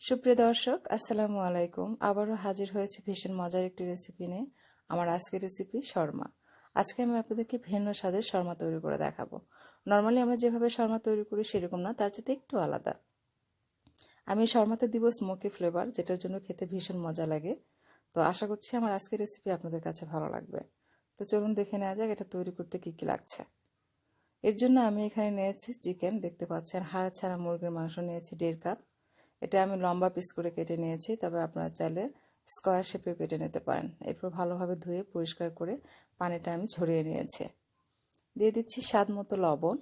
সুপ্রিয় দর্শক, আসসালামু আলাইকুম। আবারও হাজির হয়েছে ভীষণ মজার একটি রেসিপি নিয়ে। আমার আজকের রেসিপি শর্মা। আজকে আমি আপনাদেরকে ভিন্ন স্বাদের শর্মা তৈরি করে দেখাবো। নর্মালি আমরা যেভাবে শর্মা তৈরি করি সেরকম না, তার চেয়ে একটু আলাদা। আমি শর্মাতে দিব স্মোকি ফ্লেভার যেটার জন্য খেতে ভীষণ মজা লাগে। তো আশা করছি আমার আজকের রেসিপি আপনাদের কাছে ভালো লাগবে। তো চলুন দেখে নেওয়া যাক এটা তৈরি করতে কী কী লাগছে। এর জন্য আমি এখানে নিয়েছি চিকেন দেখতে পাচ্ছেন, হাড় ছাড়া মুরগির মাংস নিয়েছি দেড় কাপ এটা আমি লম্বা পিস করে কেটে নিয়েছি, তবে আপনারা চাইলে স্কোয়ার শেপেও কেটে নিতে পারেন। এরপর ভালোভাবে ধুয়ে পরিষ্কার করে পানিটা আমি ঝরিয়ে নিয়েছি। দিয়ে দিচ্ছি স্বাদ মতো লবণ,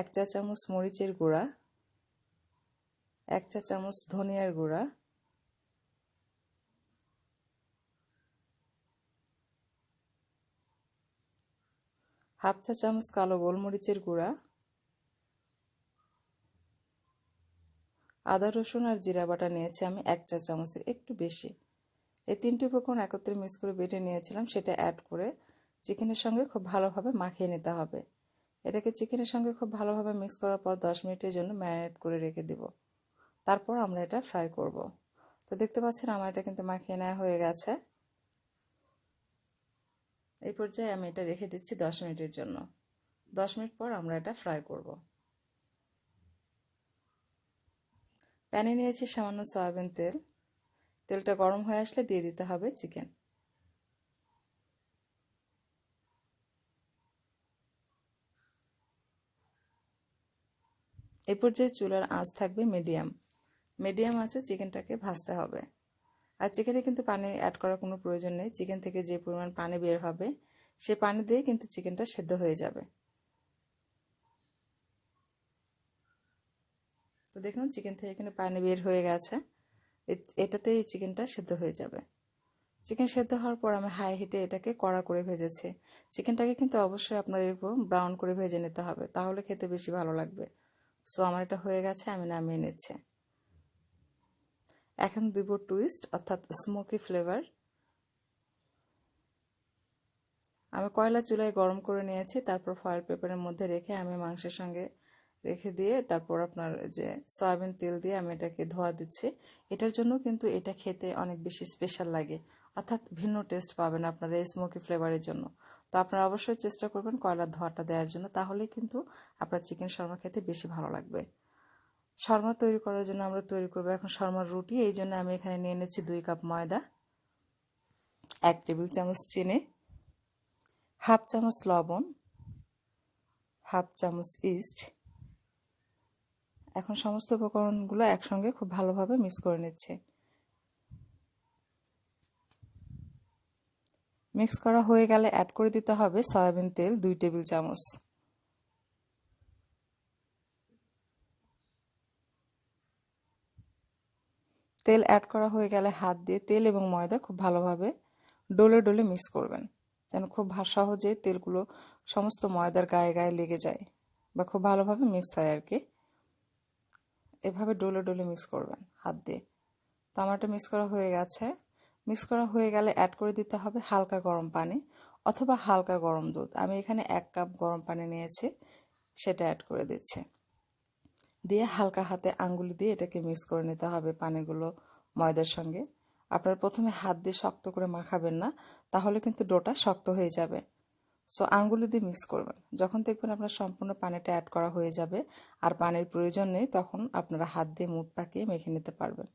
এক চা চামচ মরিচের গুঁড়া, এক চা চামচ ধনিয়ার গুঁড়া, হাফ চা চামচ কালো গোলমরিচের গুঁড়া আদা, রসুন আর জিরা বাটা নিয়েছি আমি এক চা চামচের একটু বেশি। এই তিনটি উপকরণ একত্রে মিক্স করে বেটে নিয়েছিলাম, সেটা অ্যাড করে চিকেনের সঙ্গে খুব ভালোভাবে মাখিয়ে নিতে হবে। এটাকে চিকেনের সঙ্গে খুব ভালোভাবে মিক্স করার পর দশ মিনিটের জন্য ম্যারিনেট করে রেখে দেব। তারপর আমরা এটা ফ্রাই করব। তো দেখতে পাচ্ছেন আমার এটা কিন্তু মাখিয়ে নেওয়া হয়ে গেছে। এই পর্যায়ে আমি এটা রেখে দিচ্ছি দশ মিনিটের জন্য। দশ মিনিট পর আমরা এটা ফ্রাই করব। প্যানে নিয়েছি সামান্য সয়াবিন তেল। তেলটা গরম হয়ে আসলে দিয়ে দিতে হবে চিকেন। এই পর্যায়ে চুলার আঁচ থাকবে মিডিয়াম। মিডিয়াম আছে চিকেনটাকে ভাজতে হবে। আর চিকেনে কিন্তু পানি অ্যাড করার কোনো প্রয়োজন নেই। চিকেন থেকে যে পরিমাণ পানি বের হবে, সে পানি দিয়ে কিন্তু চিকেনটা সেদ্ধ হয়ে যাবে। তো দেখুন চিকেন থেকে এখানে পানি বের হয়ে গেছে। এটাতে এই চিকেনটা সেদ্ধ হয়ে যাবে। চিকেন সেদ্ধ হওয়ার পর আমি হাই হিটে এটাকে কড়া করে ভেজেছি। চিকেনটাকে কিন্তু অবশ্যই আপনার এরকম ব্রাউন করে ভেজে নিতে হবে। তাহলে খেতে বেশি ভালো লাগবে। সো আমার এটা হয়ে গেছে, আমি নামিয়ে নিচ্ছি। এখন দিব টুইস্ট অর্থাৎ স্মোকি ফ্লেভার আমি কয়লা চুলায় গরম করে নিয়েছি, তারপর ফয়েল পেপারের মধ্যে রেখে আমি মাংসের সঙ্গে রেখে দিয়ে তারপর আপনার যে সয়াবিন তেল দিয়ে আমি এটাকে ধোয়া দিচ্ছি। এটার জন্য কিন্তু এটা খেতে অনেক বেশি স্পেশাল লাগে। অর্থাৎ ভিন্ন টেস্ট পাবেন আপনারা স্মোকি ফ্লেভারের জন্য। তো আপনারা অবশ্যই চেষ্টা করবেন কয়লার ধোয়াটা দেওয়ার জন্য। তাহলে কিন্তু আপনার চিকেন শর্মা খেতে বেশি ভালো লাগবে। শর্মা তৈরি করার জন্য আমরা তৈরি করব এখন শর্মার রুটি। এই জন্য আমি এখানে নিয়ে নিচ্ছি দুই কাপ ময়দা, এক টেবিল চামচ চিনি, হাফ চামচ লবণ, হাফ চামচ ইস্ট এখন সমস্ত উপকরণগুলো একসঙ্গে খুব ভালোভাবে মিক্স করে নিচ্ছে। মিক্স করা হয়ে গেলে অ্যাড করে দিতে হবে সয়াবিন তেল দুই টেবিল চামচ। তেল অ্যাড করা হয়ে গেলে হাত দিয়ে তেল এবং ময়দা খুব ভালোভাবে ডোলে ডোলে মিক্স করবেন, যেন খুব সহজে তেলগুলো সমস্ত ময়দার গায়ে গায়ে লেগে যায় বা খুব ভালোভাবে মিক্স হয় আর কি। এভাবে ডোলে ডোলে মিক্স করবেন হাত দিয়ে। টমাটো মিক্স করা হয়ে গেছে। মিক্স করা হয়ে গেলে অ্যাড করে দিতে হবে হালকা গরম পানি অথবা হালকা গরম দুধ। আমি এখানে এক কাপ গরম পানি নিয়েছি, সেটা অ্যাড করে দিচ্ছি। দিয়ে হালকা হাতে আঙ্গুলি দিয়ে এটাকে মিক্স করে নিতে হবে পানিগুলো ময়দার সঙ্গে। আপনার প্রথমে হাত দিয়ে শক্ত করে মাখাবেন না, তাহলে কিন্তু ডোটা শক্ত হয়ে যাবে। সো আঙ্গুলি দিয়ে মিক্স করবেন। যখন দেখবেন আপনার সম্পূর্ণ পানিটা অ্যাড করা হয়ে যাবে আর পানির প্রয়োজন নেই, তখন আপনারা হাত দিয়ে মুখ পাকিয়ে মেখে নিতে পারবেন।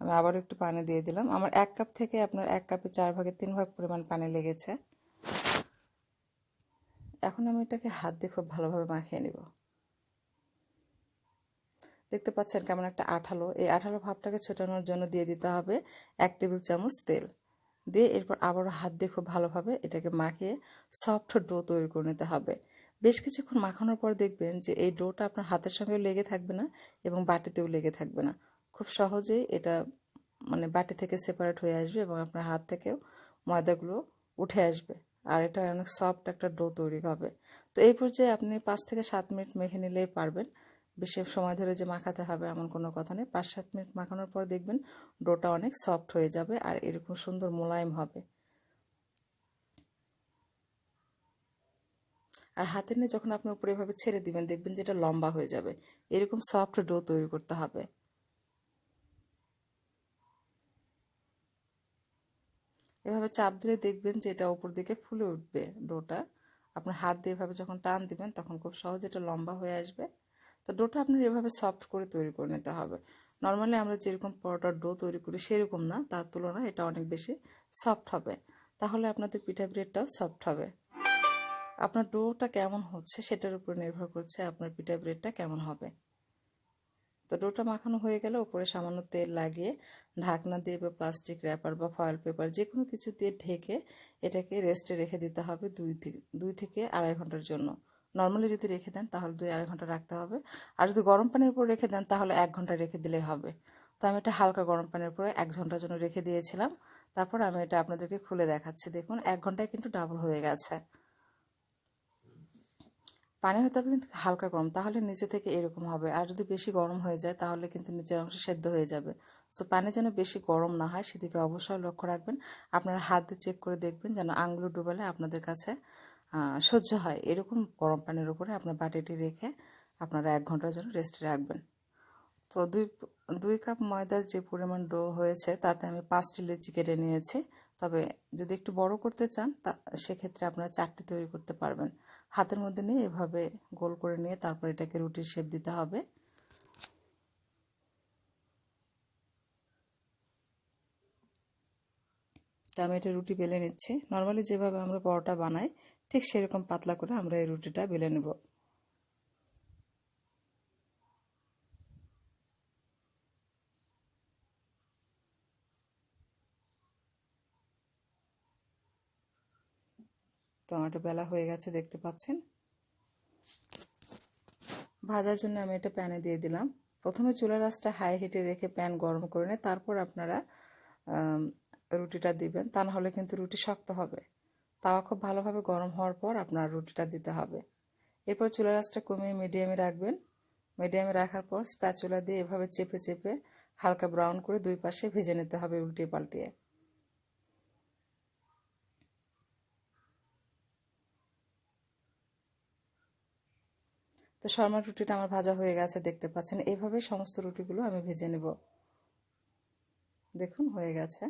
আমি আবার একটু পানি দিয়ে দিলাম। আমার এক কাপ থেকে আপনার এক কাপে চার ভাগে তিন ভাগ পরিমাণ পানি লেগেছে। এখন আমি এটাকে হাত দিয়ে খুব ভালোভাবে মাখিয়ে নিব। দেখতে পাচ্ছেন কেমন একটা আঠালো। এই আঠালো ভাবটাকে ছোটানোর জন্য দিয়ে দিতে হবে এক টেবিল চামচ তেল। দিয়ে এরপর আবারও হাত দিয়ে খুব ভালোভাবে এটাকে মাখিয়ে সফট ডো তৈরি করে নিতে হবে। বেশ কিছুক্ষণ মাখানোর পর দেখবেন যে এই ডোটা আপনার হাতের সঙ্গেও লেগে থাকবে না এবং বাটিতেও লেগে থাকবে না। খুব সহজেই এটা মানে বাটি থেকে সেপারেট হয়ে আসবে এবং আপনার হাত থেকেও ময়দাগুলো উঠে আসবে। আর এটা অনেক সফট একটা ডো তৈরি হবে। তো এই পর্যায়ে আপনি পাঁচ থেকে সাত মিনিট মেখে নিলেই পারবেন। বেশি সময় ধরে যে মাখাতে হবে এমন কোনো কথা নেই। পাঁচ সাত মিনিট মাখানোর পর দেখবেন ডোটা অনেক সফট হয়ে যাবে আর এরকম সুন্দর মোলায়েম হবে। আর হাতে নিয়ে যখন আপনি উপরে এভাবে ছেড়ে দিবেন, দেখবেন যেটা লম্বা হয়ে যাবে। এরকম সফট ডো তৈরি করতে হবে। এভাবে চাপ দিলে দেখবেন যে এটা ওপর দিকে ফুলে উঠবে ডোটা। আপনার হাত দিয়ে এভাবে যখন টান দিবেন, তখন খুব সহজে এটা লম্বা হয়ে আসবে। তো ডোটা আপনার এভাবে সফট করে তৈরি করে নিতে হবে। নর্মালি আমরা যেরকম পরোটার ডো তৈরি করি সেরকম না, তার তুলনায় এটা অনেক বেশি সফট হবে। তাহলে আপনাদের পিঠা ব্রেডটাও সফট হবে। আপনার ডোটা কেমন হচ্ছে সেটার উপর নির্ভর করছে আপনার পিঠা ব্রেডটা কেমন হবে। তো ডোটা মাখানো হয়ে গেলে উপরে সামান্য তেল লাগিয়ে ঢাকনা দিয়ে বা প্লাস্টিক র্যাপার বা ফয়েল পেপার যে কোনো কিছু দিয়ে ঢেকে এটাকে রেস্টে রেখে দিতে হবে দুই থেকে দুই থেকে আড়াই ঘণ্টার জন্য। নর্মালি যদি রেখে দেন, তাহলে দুই আড়াই ঘণ্টা রাখতে হবে। আর যদি গরম পানির উপর রেখে দেন, তাহলে এক ঘণ্টা রেখে দিলেই হবে। তো আমি এটা হালকা গরম পানির উপরে এক ঘণ্টার জন্য রেখে দিয়েছিলাম। তারপর আমি এটা আপনাদেরকে খুলে দেখাচ্ছি। দেখুন, এক ঘন্টায় কিন্তু ডাবল হয়ে গেছে। পানি হতে হবে কিন্তু হালকা গরম, তাহলে নিচে থেকে এরকম হবে। আর যদি বেশি গরম হয়ে যায়, তাহলে কিন্তু নিচের অংশ সেদ্ধ হয়ে যাবে। সো পানি যেন বেশি গরম না হয়, সেদিকে অবশ্যই লক্ষ্য রাখবেন। আপনারা হাত দিয়ে চেক করে দেখবেন যেন আঙুলো ডুবালে আপনাদের কাছে সহ্য হয়। এরকম গরম পানির উপরে আপনার বাটিটি রেখে আপনারা এক ঘণ্টার জন্য রেস্টে রাখবেন। তো দুই দুই কাপ ময়দার যে পরিমাণ ডো হয়েছে, তাতে আমি পাঁচটি লেচি কেটে নিয়েছি। তবে যদি একটু বড় করতে চান, তা, সেক্ষেত্রে আপনারা চারটি তৈরি করতে পারবেন। হাতের মধ্যে নিয়ে এভাবে গোল করে নিয়ে তারপর এটাকে রুটির শেপ দিতে হবে। তো আমি এটা রুটি বেলে নিচ্ছি। নর্মালি যেভাবে আমরা পরোটা বানাই, ঠিক সেরকম পাতলা করে আমরা এই রুটিটা বেলে নেব। তো আমার বেলা হয়ে গেছে, দেখতে পাচ্ছেন? ভাজার জন্য আমি এটা প্যানে দিয়ে দিলাম। প্রথমে চুলার রাসটা হাই হিটে রেখে প্যান গরম করে নেয়, তারপর আপনারা রুটিটা দিবেন, তা হলে কিন্তু রুটি শক্ত হবে। তাওয়া খুব ভালোভাবে গরম হওয়ার পর আপনার রুটিটা দিতে হবে। এরপর চুলার রাসটা কমিয়ে মিডিয়ামে রাখবেন। মিডিয়ামে রাখার পর স্প্যাচুলা দিয়ে এভাবে চেপে চেপে হালকা ব্রাউন করে দুই পাশে ভেজে নিতে হবে উল্টিয়ে পাল্টিয়ে। তো শর্মার রুটিটা আমার ভাজা হয়ে গেছে, দেখতে পাচ্ছেন। এইভাবে সমস্ত রুটিগুলো আমি ভেজে নেব। দেখুন, হয়ে গেছে।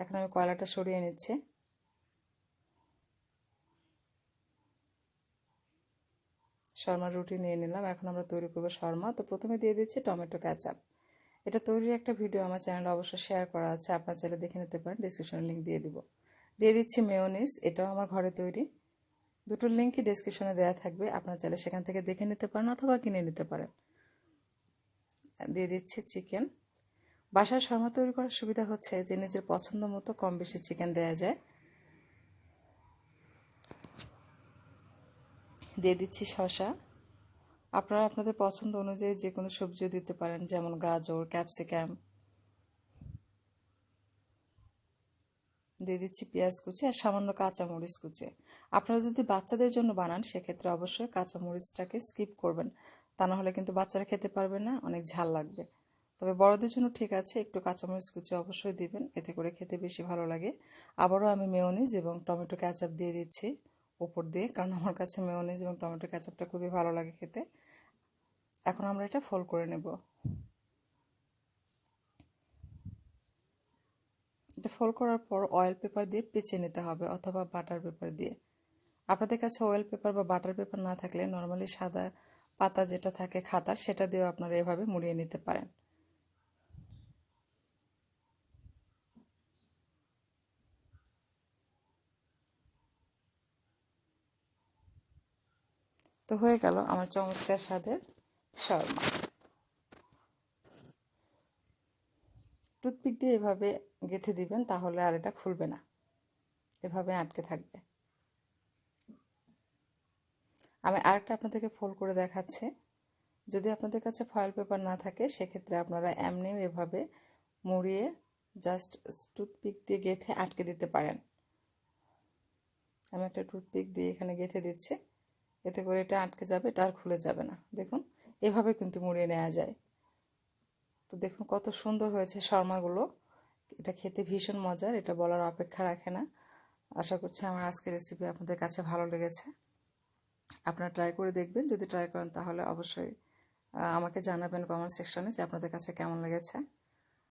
এখন আমি কয়লাটা সরিয়ে নিচ্ছি। শর্মার রুটি নিয়ে নিলাম, এখন আমরা তৈরি করব শর্মা। তো প্রথমে দিয়ে দিচ্ছি টমেটো ক্যাচাপ এটা তৈরির একটা ভিডিও, আমার চ্যানেলে অবশ্যই শেয়ার করা আছে, আপনার চাইলে দেখে নিতে পারেন ডিসক্রিপশন লিঙ্ক দিয়ে দিব। দিয়ে দিচ্ছি মেয়োনিস এটাও আমার ঘরে তৈরি। দুটোর লিঙ্কই ডিসক্রিপশনে দেওয়া থাকবে, আপনার চাইলে সেখান থেকে দেখে নিতে পারেন অথবা কিনে নিতে পারেন। দিয়ে দিচ্ছি চিকেন বাসায় শর্মা তৈরি করার সুবিধা হচ্ছে যে নিজের পছন্দ মতো কম বেশি চিকেন দেওয়া যায়। দিয়ে দিচ্ছি শশা আপনারা আপনাদের পছন্দ অনুযায়ী যে কোনো সবজিও দিতে পারেন, যেমন গাজর, ক্যাপসিকাম। দিয়ে দিচ্ছি পেঁয়াজ কুচি আর সামান্য কাঁচামরিচ কুচি। আপনারা যদি বাচ্চাদের জন্য বানান, সেক্ষেত্রে অবশ্যই কাঁচামরিচটাকে স্কিপ করবেন। তা না হলে কিন্তু বাচ্চারা খেতে পারবে না, অনেক ঝাল লাগবে। তবে বড়দের জন্য ঠিক আছে, একটু কাঁচামরিচ কুচি অবশ্যই দিবেন, এতে করে খেতে বেশি ভালো লাগে। আবারও আমি মেয়নিজ এবং টমেটো ক্যাচাপ দিয়ে দিচ্ছি উপর দিয়ে, কারণ আমার কাছে মেয়নিজ এবং টমেটো ক্যাচাপটা খুবই ভালো লাগে খেতে। এখন আমরা এটা ফোল করে নেব। এটা ফোল করার পর অয়েল পেপার দিয়ে পেঁচে নিতে হবে অথবা বাটার পেপার দিয়ে। আপনাদের কাছে অয়েল পেপার বা বাটার পেপার না থাকলে নর্মালি সাদা পাতা যেটা থাকে খাতার, সেটা দিয়েও আপনারা এভাবে মুড়িয়ে নিতে পারেন। তো হয়ে গেল আমার চমৎকার স্বাদের শর্মা। টুথপিক দিয়ে এভাবে গেঁথে দিবেন তাহলে আর এটা খুলবে না। এভাবে আটকে থাকবে। আমি আরেকটা আপনাদেরকে ফোল্ড করে দেখাচ্ছি। যদি আপনাদের কাছে ফয়েল পেপার না থাকে, সেক্ষেত্রে আপনারা এমনিও এভাবে মুড়িয়ে জাস্ট টুথপিক দিয়ে গেঁথে আটকে দিতে পারেন। আমি একটা টুথপিক দিয়ে এখানে গেঁথে দিচ্ছি। এতে করে এটা আটকে যাবে, এটা আর খুলে যাবে না। দেখুন, এভাবে কিন্তু মুড়িয়ে নেওয়া যায়। তো দেখুন কত সুন্দর হয়েছে শর্মাগুলো। এটা খেতে ভীষণ মজার, এটা বলার অপেক্ষা রাখে না। আশা করছি আমার আজকের রেসিপি আপনাদের কাছে ভালো লেগেছে। আপনারা ট্রাই করে দেখবেন, যদি ট্রাই করেন তাহলে অবশ্যই আমাকে জানাবেন কমেন্ট সেকশনে যে আপনাদের কাছে কেমন লেগেছে।